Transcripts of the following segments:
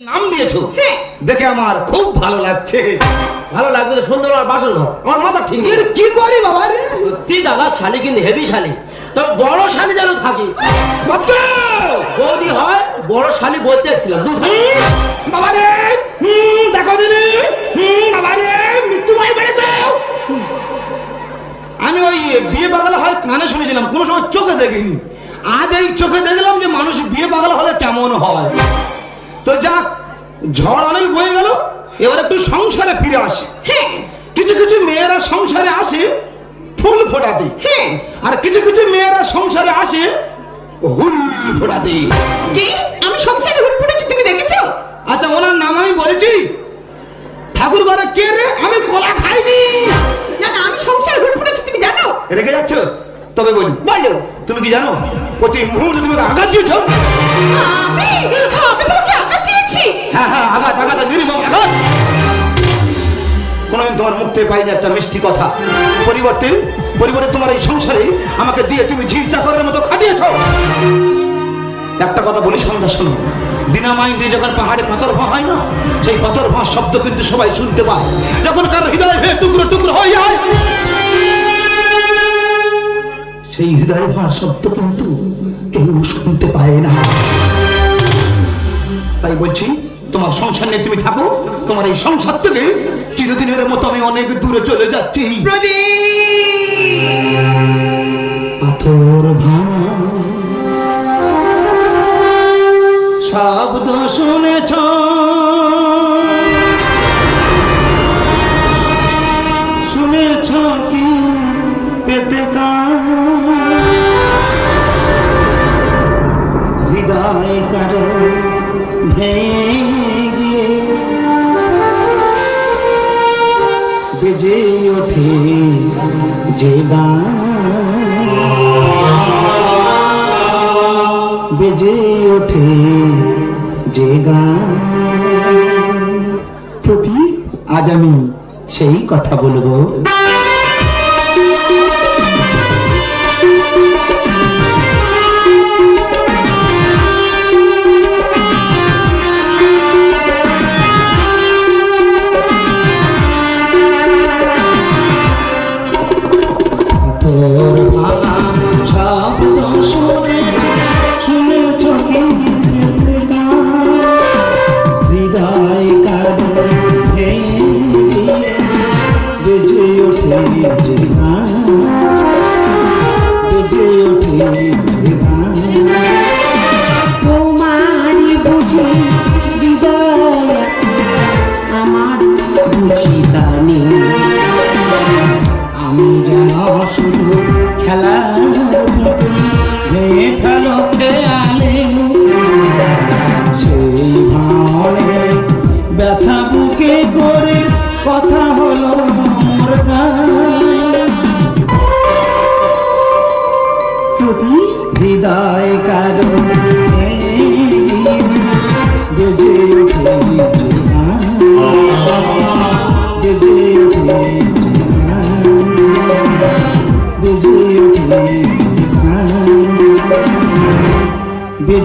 নাম দিয়েছ। দেখে আমার খুব ভালো লাগছে। ভালো লাগবে তো সন্ধ্যাবেলা বাসন ঘর। আমার মাথা ঠিক এর কি করি বাবা রে? সত্যি দাদা শালি কিন্তু হেভি শালি। তবে বড় শালি যেন থাকে! বৌদি হয় বড় শালি বলতে এসেছিলাম। বাবা রে! হুম, দেখো দিদি। হুম, বাবা রে মৃত্যু ভাই বেড়েছে আমি ওই বিয়ে পাগলা হয় কানে শুনেছিলাম কোনো সময় চোখে দেখিনি। আজ এই চোখে দেখলাম যে মানুষ বিয়ে পাগলা হলে কেমন হয়। তো যাক ঝড় অনেক বয়ে গেল এবার একটু সংসারে ফিরে আসে। হ্যাঁ। কিছু কিছু মেয়েরা সংসারে আসে ফুল ফোটাতে হ্যাঁ। আর কিছু কিছু মেয়েরা সংসারে আসে হুল ফোটাতে আমি সংসারে হুল ফুটেছি তুমি দেখেছ? আচ্ছা ওনার নাম আমি বলেছি ঠাকুর ঘরে কে রে? আমি কলা খাইনি। না না আমি সংসারে হুল ফুটেছি তুমি জানো? রেখে যাচ্ছ? তবে বলি বলো। তুমি কি জানো? প্রতি মুহূর্তে তুমি আঘাত দিয়েছ? আমি? দিয়েছি হ্যাঁ হ্যাঁ কোনোদিন তোমার থেকে পাইনি একটা মিষ্টি কথা। পরিবর্তে পরিবর্তে তোমার এই সংসারে আমাকে দিয়ে তুমি ঝিল চাকরের মতো খাটিয়েছ। একটা কথা বলি, সন্ধ্যা শোনো। দিয়ে যখন পাহাড়ে পাথর ভাঁ হয় না, সেই পাথর ভাঁ শব্দ কিন্তু সবাই শুনতে পায়। যখন কারও হৃদয় টুকরো টুকরো হয়ে যায়, সেই হৃদয় ভাঁ শব্দ কিন্তু কেউ শুনতে পায় না। বলছি তোমার সংসার নিয়ে তুমি থাকো তোমার এই সংসার থেকে চিরদিনের মতো আমি অনেক দূরে চলে যাচ্ছি। পাথর ভাঙা শব্দ শুনেছ। শুনেছ কি পেতে হৃদয় কারও ভেঙে বেজে ওঠে যে গান। বেজে ওঠে যে গান। প্রতি আজ আমি সেই কথা বলব। ওঠে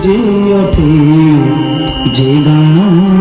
বেজে ওঠে যে গান